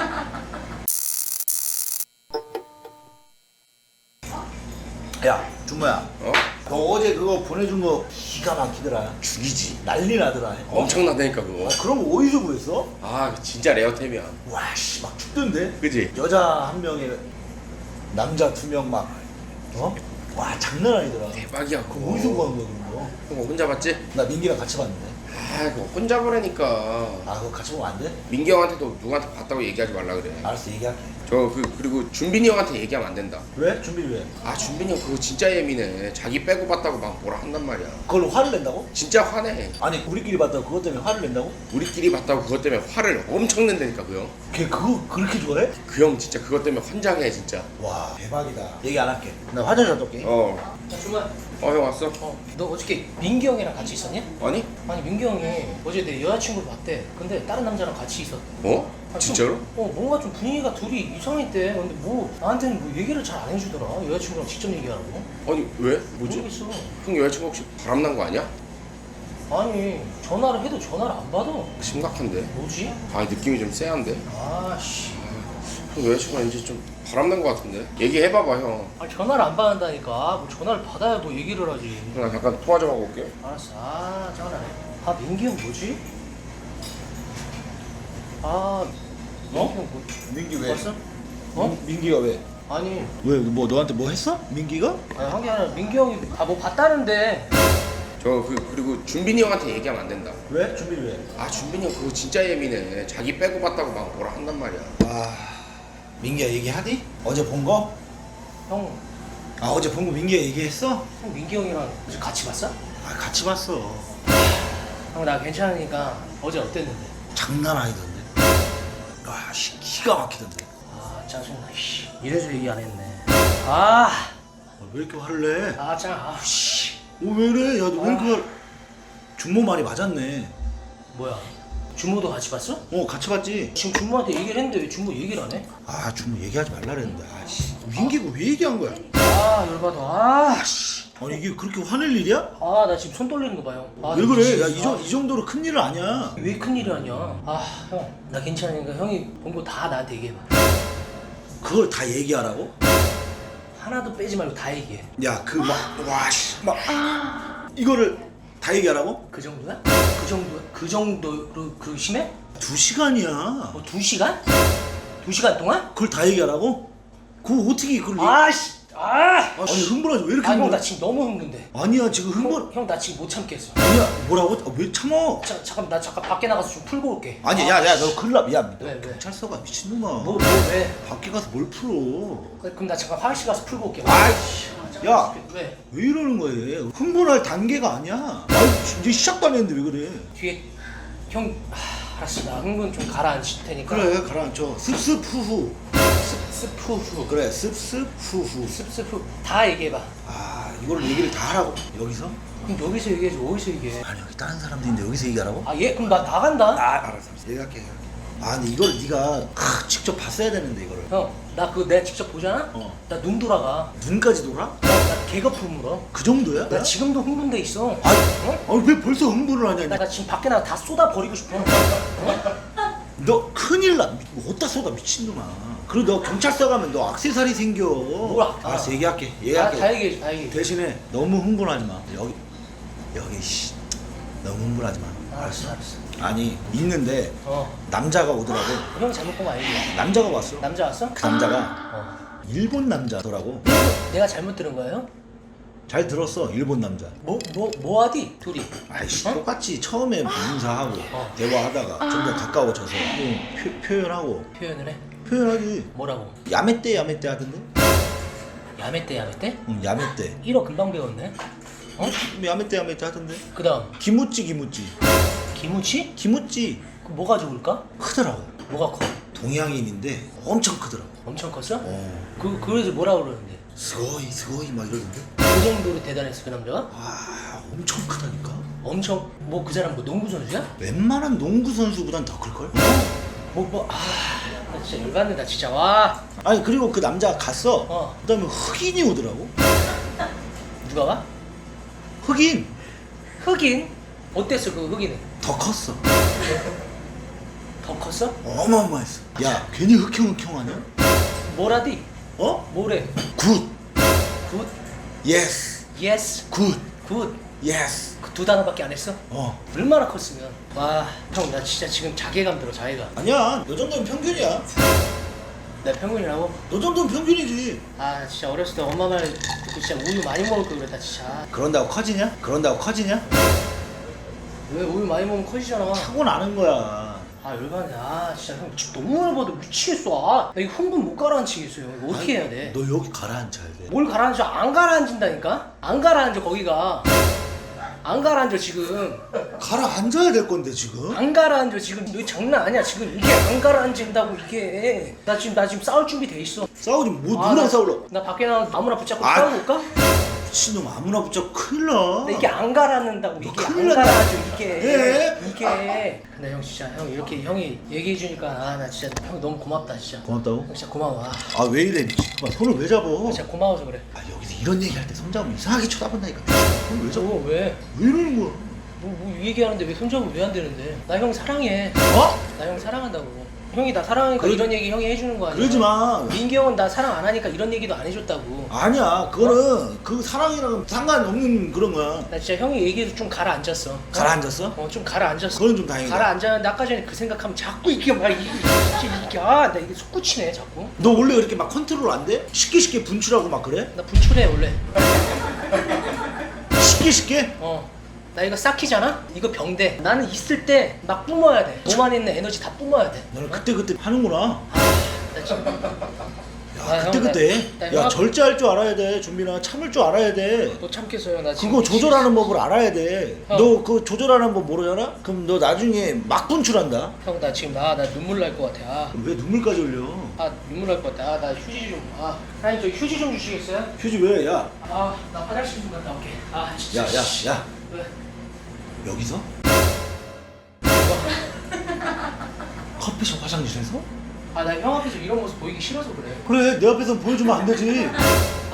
야 준모야 어? 너 어제 그거 보내준 거 기가 막히더라 죽이지. 난리 나더라 어? 엄청나다니까 그거. 어, 그럼 어디서 구했어? 아 진짜 레어템이야. 와 씨 막 죽던데 그지? 여자 한 명에 남자 두 명 막 어? 와 장난 아니더라 대박이야 그거 그거. 어디서 구한 거야 그런 거? 그거 혼자 봤지? 나 민기랑 같이 봤는데 아 그거 혼자 보라니까. 아 그거 같이 보면 안 돼? 민기 형한테도 누구한테 봤다고 얘기하지 말라 그래. 알았어 얘기할게 저 그 그리고 준빈이 형한테 얘기하면 안 된다. 왜? 준비 왜? 아 준빈이 형 그거 진짜 예민해. 자기 빼고 봤다고 막 뭐라 한단 말이야. 그걸로 화를 낸다고? 진짜 화내. 아니 우리끼리 봤다고 그것 때문에 화를 낸다고? 우리끼리 봤다고 그것 때문에 화를 엄청 낸다니까 그 형. 걔 그거 그렇게 좋아해? 그 형 진짜 그것 때문에 환장해 진짜. 와 대박이다 얘기 안 할게 나 화장실 갔다 올게 어. 야, 주말. 어 형 왔어? 어, 너 어저께 민기 형이랑 같이 있었냐? 아니? 아니 민기 형이 어제 내 여자친구를 봤대. 근데 다른 남자랑 같이 있었대. 어? 아, 좀- 진짜로? 어, 뭔가 좀 분위기가 둘이 이상했대. 근데 뭐 나한테는 뭐 얘기를 잘 안 해주더라. 여자친구랑 직접 얘기하라고. 아니 왜? 뭐지? 모르겠어. 형 여자친구 혹시 바람난 거 아니야? 아니 전화를 해도 전화를 안 받아. 심각한데? 뭐지? 아 느낌이 좀 쎄한데? 아씨. 형 여자친구가 이제 좀 바람난 거 같은데? 얘기해봐봐 형. 아 전화를 안 받는다니까. 뭐 전화를 받아야 뭐 얘기를 하지. 형, 나 잠깐 통화 좀 하고 올게. 알았어. 아 짜증나네. 아 민기 형 뭐지? 아 민기 형 뭐? 민기 왜? 봤어? 어? 민, 민기가 왜? 아니 왜 뭐 너한테 뭐 했어? 민기가? 아니 한게 아니라 민기 형이 다뭐 봤다는데 저 그 그리고 준빈이 형한테 얘기하면 안 된다. 왜? 준비 왜? 아 준빈이 형 그거 진짜 예민해. 자기 빼고 봤다고 막 뭐라 한단 말이야. 아 민기야 얘기하디? 어제 본 거? 형, 아 어제 본 거 민기가 얘기했어? 형 민기 형이랑 어제 같이 봤어? 아 같이 봤어 형 나 괜찮으니까 어제 어땠는데? 장난 아니던데 와 씨, 기가 막히던데 아 짜증나 씨 이래서 얘기 안 했네 아아 아, 왜 이렇게 화를 내? 짱, 아씨 어, 왜 이래? 야너왜 이렇게 준모 말이 맞았네 뭐야 준모도 같이 봤어? 어 같이 봤지? 지금 준모한테 얘기를 했는데 왜 준모 얘기를 안 해? 아 준모 얘기하지 말라 그랬는데 아씨 민기가 왜 얘기한 거야? 아 열받아 아씨 아니 이게 그렇게 화낼 일이야? 아 나 지금 손 떨리는 거 봐요 아, 왜 나 그래? 미치겠어. 야 이 정- 이 정도로 큰일은 아니야 왜 큰일이 아니야 아 형 나 괜찮으니까 형이 본 거 다 나한테 얘기해봐 그걸 다 얘기하라고? 하나도 빼지 말고 다 얘기해 야 그 막 와 씨 막 이거를 다 얘기하라고? 그 정도야? 그 정도야? 그 정도로 그 심해? 두 시간이야 뭐 두 시간? 두 시간 동안? 그걸 다 얘기하라고? 그거 어떻게 그걸 얘기... 아씨 아! 아니 흥분하지 왜 이렇게 아형 흥분해? 나 지금 너무 흥분돼 아니야 지금 흥분 형 나 지금 못 참겠어 아니야 뭐라고? 아, 왜 참어? 자, 잠깐 나 잠깐 밖에 나가서 좀 풀고 올게 아니 야야 너 큰일 나 야, 왜, 왜? 경찰서가 미친놈아 뭐뭐 왜? 밖에 가서 뭘 풀어 그럼 나 잠깐 화장실 가서 풀고 올게 아이씨 야 왜? 왜 이러는 거예요? 흥분할 단계가 아니야. 아이 이제 시작도 안 했는데 왜 그래? 뒤에 형 아, 알았어 나 흥분 좀 가라앉힐 테니까. 그래 가라앉혀. 습습 후후. 스프 후 그래 습습 후후. 습습 후 다 얘기해봐. 아 이걸 얘기를 다 하라고? 여기서? 그럼 여기서 얘기해줘 어디서 얘기해? 아니 여기 다른 사람들인데 여기서 얘기하라고? 아얘 그럼 나 나간다. 아 알았어 알았어. 얘기할게 아 근데 이걸 네가 크, 직접 봤어야 되는데 이거를 형 나 그거 내가 직접 보잖아? 어. 나 눈 돌아가 눈까지 돌아? 나, 나 개거품 물어 그 정도야? 나 지금도 흥분돼 있어 아니, 어? 아니 왜 벌써 흥분을 하냐 나, 나 지금 밖에 나가 다 쏟아 버리고 싶어 어? 너 큰일 나 미- 뭐 어디다 쏟아 미친놈아 그리고 너 경찰서 가면 너 악세사리 생겨 뭐야? 알았어 아. 얘기할게 다, 얘기할게 다 얘기해 다 얘기해 대신에 너무 흥분하지 마 여기 여기 씨 너무 흥분하지 마 알았어 알았어 아니 있는데 어. 남자가 오더라고. 형 잘못 본거 아니지? 남자가 왔어. 남자 왔어? 그 남자가 어 일본 남자더라고. 내가 잘못 들은 거예요? 잘 들었어 일본 남자. 뭐 뭐 뭐 하디 둘이? 아이씨 어? 똑같이 처음에 인사하고 어. 대화하다가 점점 가까워져서 뭐 표, 표현하고. 표현을 해? 표현하지. 뭐라고? 야매떼 야매떼 하던데? 야매떼 야매떼? 응 야매떼. 1어 금방 배웠네. 어? 야매떼 야매떼 하던데? 그 다음. 기무찌 기무찌 김우치? 기무찌 그 뭐가 좋을까? 크더라고 뭐가 커? 동양인인데 엄청 크더라고 엄청 컸어? 어 그 그래서 뭐라 그러는데? 스고이 스고이 막 이러던데 그 정도로 대단했어 그 남자가? 와 엄청 크다니까 엄청 뭐 그 사람 뭐 농구 선수야? 웬만한 농구 선수보단 더 클걸? 뭐뭐아 나 진짜 열받는다 진짜 와 아니 그리고 그 남자가 갔어 어. 그 다음에 흑인이 오더라고 누가 와? 흑인 흑인? 어땠어 그 흑인은? 더 컸어 더더 컸어? 어마어마했어. 야 괜히 흑형흑형하냐? 뭐라디? 어? 뭐래? 굿. 굿? 예스. 예스? 굿. 굿? 예스. 그두 단어밖에 안 했어? 어. 얼마나 컸으면 와 형 나 진짜 지금 자괴감 들어 자괴감 아니야. 너 정도면 평균이야. 내 평균이라고? 너 정도면 평균이지. 아 진짜 어렸을 때 엄마 말 듣고 진짜 우유 많이 먹을 걸 그랬다 진짜 그런다고 커지냐? 그런다고 커지냐? 왜 우유 많이 먹으면 커지잖아 타고 나는 거야. 아 열받네 아 진짜 형 진짜 너무 열받아 미치겠어 아나 이거 흥분 못 가라앉히겠어요 이거 어떻게 해야 돼? 너 여기 가라앉아야 돼. 뭘 가라앉혀 안 가라앉힌다니까? 안 가라앉아 거기가 안 가라앉아 지금 가라앉아야 될 건데 지금. 안 가라앉아 지금 너 장난 아니야 지금 이게 안 가라앉는다고 이게 나 지금 나 지금 싸울 준비 돼 있어 싸우지 뭐 아, 누구랑 나- 싸울러? 나 밖에 나가서 아무나 붙잡고 아. 싸워볼까? 미친놈 아무나 붙잡 큰일 나. 근데 이게 안 가라앉는다고 이게 큰일 안 났다. 가라앉아 이게 예? 이게 근데 형 진짜 형 이렇게 형이 얘기해 주니까 아 나 진짜 형 너무 고맙다 진짜 고맙다고? 형 진짜 고마워 아, 아 왜 이래 미친놈아 손을 왜 잡어? 진짜 고마워서 그래 아 여기서 이런 얘기할 때 손잡으면 이상하게 쳐다본다니까 손을 왜 잡어? 저 왜? 왜 이러는 거야? 뭐, 뭐 얘기하는데 왜 손잡으면 왜 안 되는데 나 형 사랑해 어? 나 형 사랑한다고 형이 나 사랑하니까 그러- 이런 얘기 형이 해주는 거 아니야 그러지 마 민기 형은 나 사랑 안 하니까 이런 얘기도 안 해줬다고 아니야 그거는 그 사랑이랑 상관없는 그런 거야 나 진짜 형이 얘기해서 좀 가라앉았어 가라앉았어? 어 좀 가라앉았어 그건 좀 다행이다 가라앉았는데 아까 전에 그 생각하면 자꾸 이게 막 이게 이게, 이게 아나 이게 속구치네 자꾸 너 원래 그렇게 막 컨트롤 안 돼? 쉽게 쉽게 분출하고 막 그래? 나 분출해 원래 쉽게 쉽게? 어. 나 이거 싹키잖아? 이거 병돼. 나는 있을 때 막 뿜어야 돼. 몸 안에 있는 에너지 다 뿜어야 돼. 너는 그때 그때 하는구나 나 지금 야 아, 그때 형, 그때 나- 나야 형- 절제할 줄 알아야 돼 준빈아 참을 줄 알아야 돼 못 참겠어요. 나 지금 그거 조절하는 법을 알아야 돼. 형. 너 그 조절하는 법 모르잖아? 그럼 너 나중에 막 분출한다. 형, 나 지금 나, 나 눈물 날 것 같아. 아, 그럼 왜 눈물까지 흘려? 아 눈물 날 것 같아. 아, 나 휴지 좀. 아, 아니 저 휴지 좀 주시겠어요? 휴지 왜? 야, 아, 나 화장실 좀 갔다 올게. 아, 진짜. 야, 야, 씨. 야. 왜? 여기서? 커피숍 화장실에서? 아, 나 형 앞에서 이런 모습 보이기 싫어서 그래. 그래, 내 앞에서 보여주면 안 되지.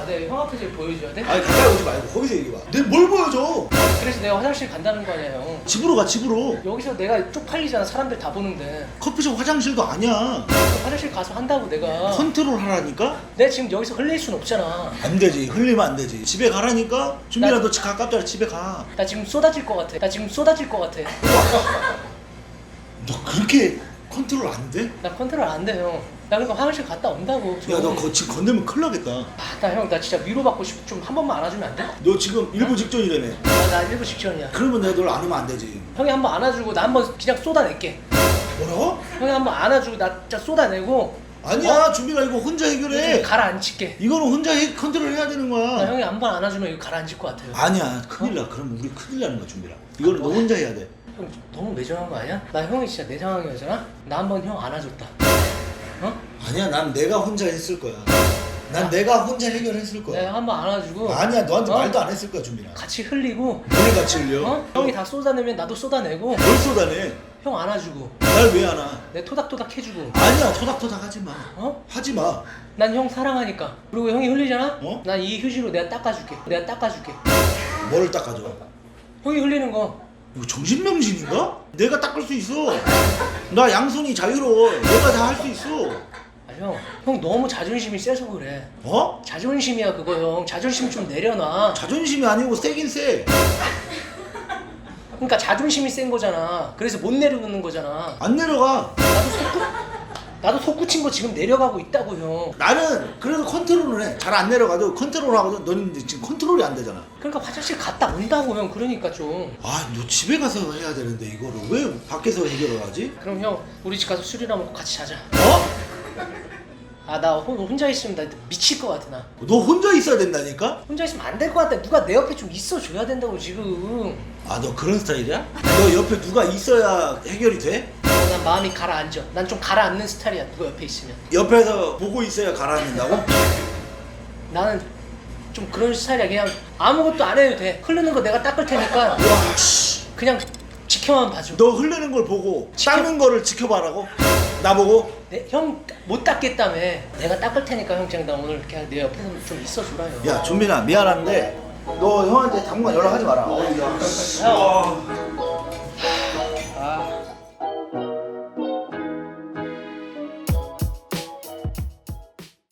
아, 내가 형 앞에서 보여줘야 돼? 아니 가까이 오지 말고 거기서 얘기해봐. 내 뭘 보여줘? 그래서 내가 화장실 간다는 거 아니야, 형. 집으로 가, 집으로. 여기서 내가 쪽팔리잖아. 사람들 다 보는데. 커피숍 화장실도 아니야. 화장실 가서 한다고 내가. 컨트롤 하라니까? 내가 지금 여기서 흘릴 순 없잖아. 안 되지. 흘리면 안 되지. 집에 가라니까? 집 가깝잖아. 집에 가. 나 지금 쏟아질 것 같아. 나 지금 쏟아질 것 같아. 너 그렇게 컨트롤 안 돼? 나 컨트롤 안 돼, 형. 나 그러니까 화장실 갔다 온다고. 좀. 야, 너 거, 지금 건들면 큰일 나겠다. 아, 나 형, 나 진짜 위로받고 싶어. 좀 한 번만 안아주면 안 돼? 너 지금 일부 직전이라며. 아, 나 일부 직전이야. 그러면 내가 널 안으면 안 되지. 형이 한 번 안아주고 나 한 번 그냥 쏟아낼게. 뭐라고? 형이 한 번 안아주고 나 진짜 쏟아내고. 아니야, 준비가 이거 혼자 해결해. 좀 가라앉힐게. 이거는 혼자 해, 컨트롤 해야 되는 나 거야. 형이 한 번 안아주면 이거 가라앉을 것 같아요. 아니야, 큰일 나. 그럼 우리 큰일 나는 거야, 준비라. 이거는 너 혼자 해야 돼. 형 너무 매정한 거 아니야? 나 형이 진짜 내 상황이었잖아? 나 한 번 형 안아줬다. 어? 아니야, 난 내가 혼자 했을 거야. 난 내가 혼자 해결했을 거야. 내가 한번 안아주고. 아니야, 너한테 어? 말도 안 했을 거야, 준비라. 같이 흘리고. 뭘 같이 흘려? 어? 형이 다 쏟아내면 나도 쏟아내고. 뭘 쏟아내? 형 안아주고. 날 왜 안아? 내 토닥토닥 해주고. 아니야, 토닥토닥 하지 마. 어? 하지 마. 난 형 사랑하니까. 그리고 형이 흘리잖아? 어? 난 이 휴지로 내가 닦아줄게. 내가 닦아줄게. 뭐를 닦아줘? 형이 흘리는 거. 이거 정신병신인가? 내가 닦을 수 있어. 나 양손이 자유로워. 내가 다 할 수 있어. 아, 형. 형 너무 자존심이 세서 그래. 어? 자존심이야, 그거 형. 자존심 좀 내려놔. 자존심이 아니고 세긴 세. 그러니까 자존심이 센 거잖아. 그래서 못 내려놓는 거잖아. 안 내려가. 나도 나도 속구친 거 지금 내려가고 있다고, 형. 나는 그래도 컨트롤을 해. 잘 안 내려가도 컨트롤 하거든. 너는 이제 지금 컨트롤이 안 되잖아. 그러니까 화장실 갔다 온다고, 형. 그러니까 좀. 아, 너 집에 가서 해야 되는데 이거를 왜 밖에서 해결을 하지? 그럼 형, 우리 집 가서 술이나 먹고 같이 자자. 어? 아, 나 혼- 혼자 있으면 나 미칠 것 같아, 나. 너 혼자 있어야 된다니까? 혼자 있으면 안 될 것 같아. 누가 내 옆에 좀 있어 줘야 된다고, 지금. 아, 너 그런 스타일이야? 너 옆에 누가 있어야 해결이 돼? 어, 난 마음이 가라앉아. 난좀 가라앉는 스타일이야, 누가 옆에 있으면. 옆에서 보고 있어야 가라앉는다고? 나는 좀 그런 스타일이야. 그냥 아무것도 안 해도 돼. 흐르는 거 내가 닦을 테니까 와, 씨. 그냥 지켜만 봐줘. 너 흐르는 걸 보고 지켜- 닦는 거를 지켜봐라고? 나보고? 형 못 닦겠다며. 내가 닦을 테니까 형 그냥 나 오늘 그냥 내 옆에서 좀 있어줘라 형. 야, 준민아, 미안한데 너 형한테 당분간 연락하지 마라. 형. 아.